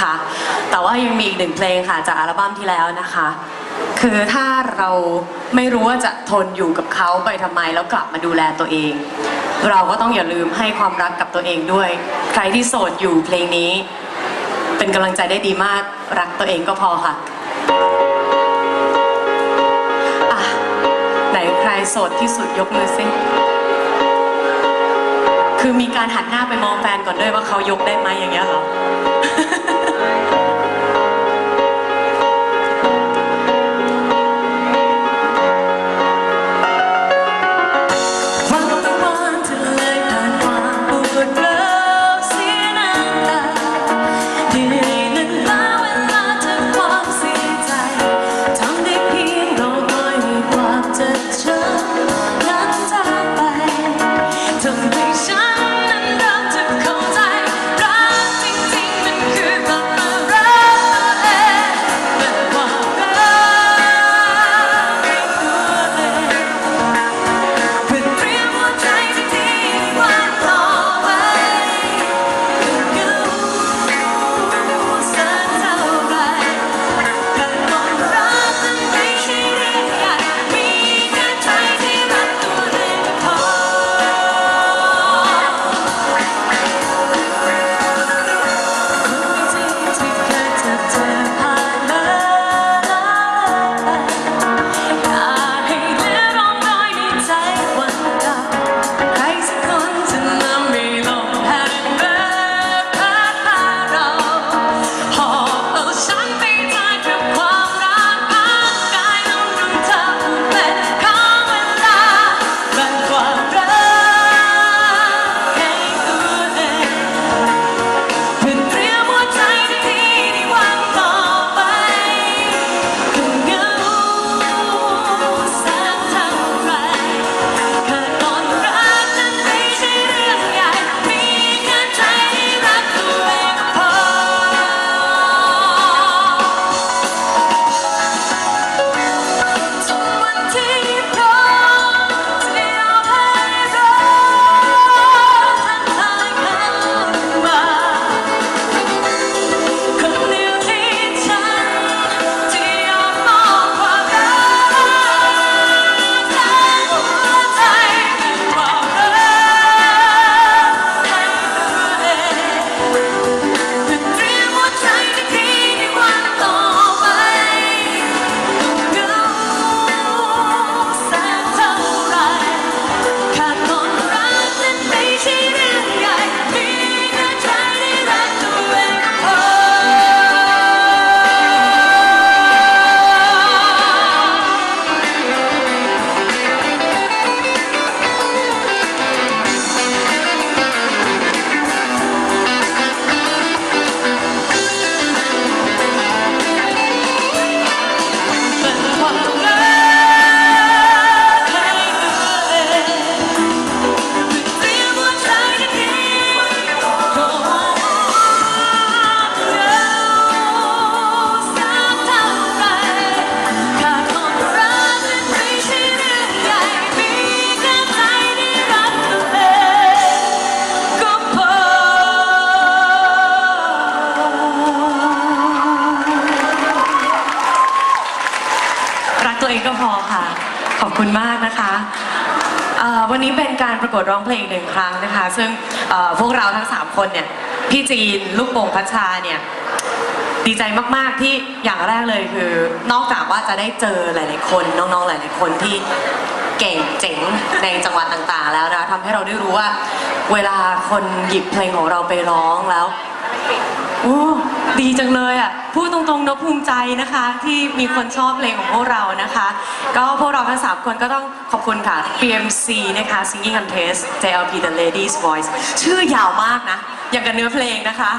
ค่ะ แต่ว่ายังมีอีกหนึ่งเพลงค่ะจากอัลบั้มที่แล้วนะคะ คือถ้าเราไม่รู้ว่าจะทนอยู่กับเขาไปทำไมแล้วกลับมาดูแลตัวเอง เราก็ต้องอย่าลืมให้ความรักกับตัวเองด้วย ใครที่โสดอยู่เพลงนี้ เป็นกำลังใจได้ดีมากรักตัวเองก็พอค่ะอะไหนใครโสดที่สุดยกมือสิ คือมีการหันหน้าไปมองแฟนก่อนด้วยว่าเขายกได้ไหมอย่างเงี้ยเหรอ ตัวเองก็พอค่ะ ขอบคุณมากนะคะวันนี้เป็นการประกวดร้องเพลงหนึ่งครั้งนะคะ ซึ่งพวกเราทั้ง 3 คนเนี่ย พี่จีน ลูกโป่งพัชชาเนี่ย ดีใจมากๆที่อย่างแรกเลยคือ นอกจากว่าจะได้เจอหลายๆ คนน้องๆ หลายๆ คนที่เก่งเจ๋งในจังหวัดต่างๆ แล้วนะทำให้เราได้รู้ว่า เวลาคนหยิบเพลงของเราไปร้องแล้ว โอ้ดีจังเลยอะพูดตรงๆนะภูมิใจนะคะ ที่มีคนชอบเพลงของพวกเรานะคะ ก็พวกเราทั้ง 3 คนก็ต้องขอบคุณค่ะ PMC นะคะ Singing Contest JLP The Ladies Voice ชื่อยาวมากนะ อย่างกับเนื้อเพลงนะคะ